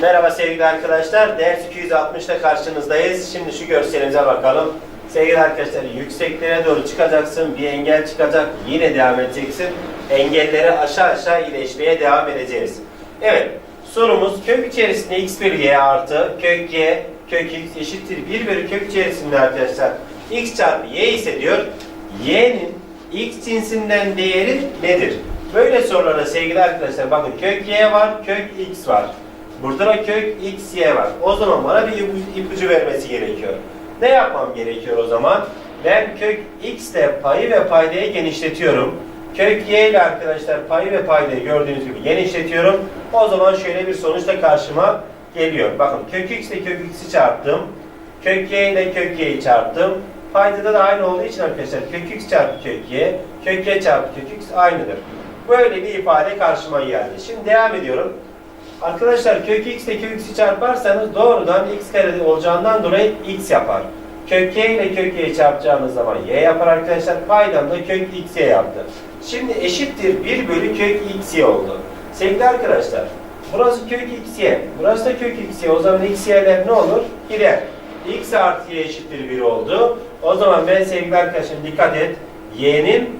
Merhaba sevgili arkadaşlar. Ders 260'da karşınızdayız. Şimdi şu görselimize bakalım. Sevgili arkadaşlar yükseklere doğru çıkacaksın. Bir engel çıkacak. Yine devam edeceksin. Engelleri aşağı aşağı iyileşmeye devam edeceğiz. Evet. Sorumuz kök içerisinde x bölü y artı kök y kök x eşittir 1 bölü kök içerisinde arkadaşlar x çarpı y ise diyor y'nin x cinsinden değeri nedir? Böyle sorulara sevgili arkadaşlar bakın kök y var kök x var. Burada da kök x, y var. O zaman bana bir ipu- ipucu vermesi gerekiyor. Ne yapmam gerekiyor o zaman? Ben kök x ile payı ve paydayı genişletiyorum. Kök y ile arkadaşlar payı ve paydayı gördüğünüz gibi genişletiyorum. O zaman şöyle bir sonuçla karşıma geliyor. Bakın kök x ile kök x'i çarptım. Kök y ile kök y'yi çarptım. Paydada da aynı olduğu için arkadaşlar kök x çarpı kök y, kök y çarpı kök x aynıdır. Böyle bir ifade karşıma geldi. Şimdi devam ediyorum. Arkadaşlar kök x ile kök x'i çarparsanız doğrudan x kare olacağından dolayı x yapar. Kök y ile kök y'yi çarpacağımız zaman y yapar arkadaşlar. Paydam da kök x yaptı. Şimdi eşittir 1 bölü kök x y oldu. Sevgili arkadaşlar burası kök x y. Burası da kök x y. O zaman x y'ler ne olur? Gider. x artı y eşittir 1 oldu. O zaman ben sevgili arkadaşım dikkat et. y'nin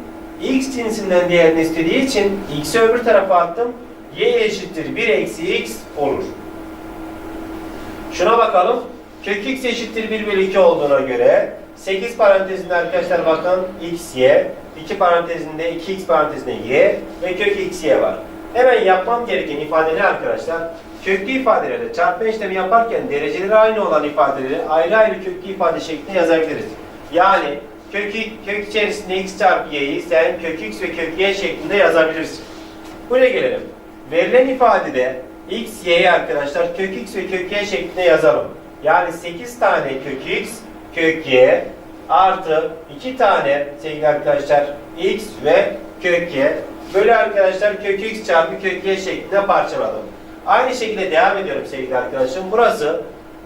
x cinsinden değerini istediği için x'i öbür tarafa attım. Y eşittir 1 eksi x olur. Şuna bakalım. Kök x eşittir 1 bölü 2 olduğuna göre 8 parantezinde arkadaşlar bakın x, y. 2 parantezinde 2x parantezinde y ve kök x, y var. Hemen yapmam gereken ifadeler arkadaşlar köklü ifadelerle çarpma işlemi yaparken dereceleri aynı olan ifadeleri ayrı ayrı köklü ifade şeklinde yazabiliriz. Yani kök, kök içerisinde x çarpı y'yi sen kök x ve kök y şeklinde yazabilirsin. Buraya gelelim. Verilen ifadede x, y'yi arkadaşlar kök x ve kök y şeklinde yazalım. Yani 8 tane kök x, kök y artı 2 tane sevgili arkadaşlar x ve kök y. Böyle arkadaşlar kök x çarpı kök y şeklinde parçaladım. Aynı şekilde devam ediyorum sevgili arkadaşım. Burası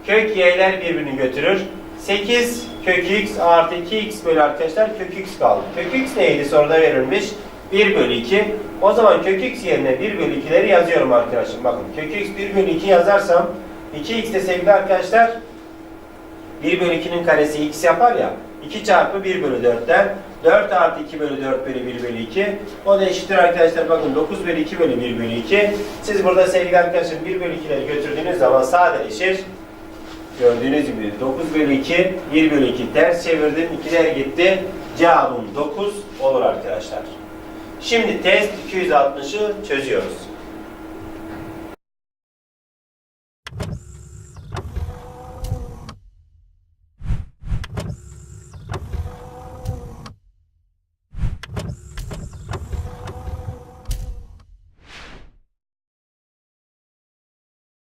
kök y'ler birbirini götürür. 8 kök x artı 2x bölü arkadaşlar kök x kaldı. Kök x neydi soruda verilmiş? 1 bölü 2. O zaman kök x yerine 1 bölü 2'leri yazıyorum arkadaşım. Bakın kök x 1 bölü 2 yazarsam 2x de sevgili arkadaşlar 1 bölü 2'nin karesi x yapar ya. 2 çarpı 1 bölü 4'ten 4 artı 2 bölü 4 bölü 1 bölü 2. O da eşittir arkadaşlar bakın 9 bölü 2 bölü 1 bölü 2. Siz burada sevgili arkadaşlar 1 bölü 2'leri götürdüğünüz zaman sadeleşir. Gördüğünüz gibi 9 bölü 2, 1 bölü 2 ters çevirdim. 2'ler gitti. Cevabım 9 olur arkadaşlar. Şimdi test 260'ı çözüyoruz.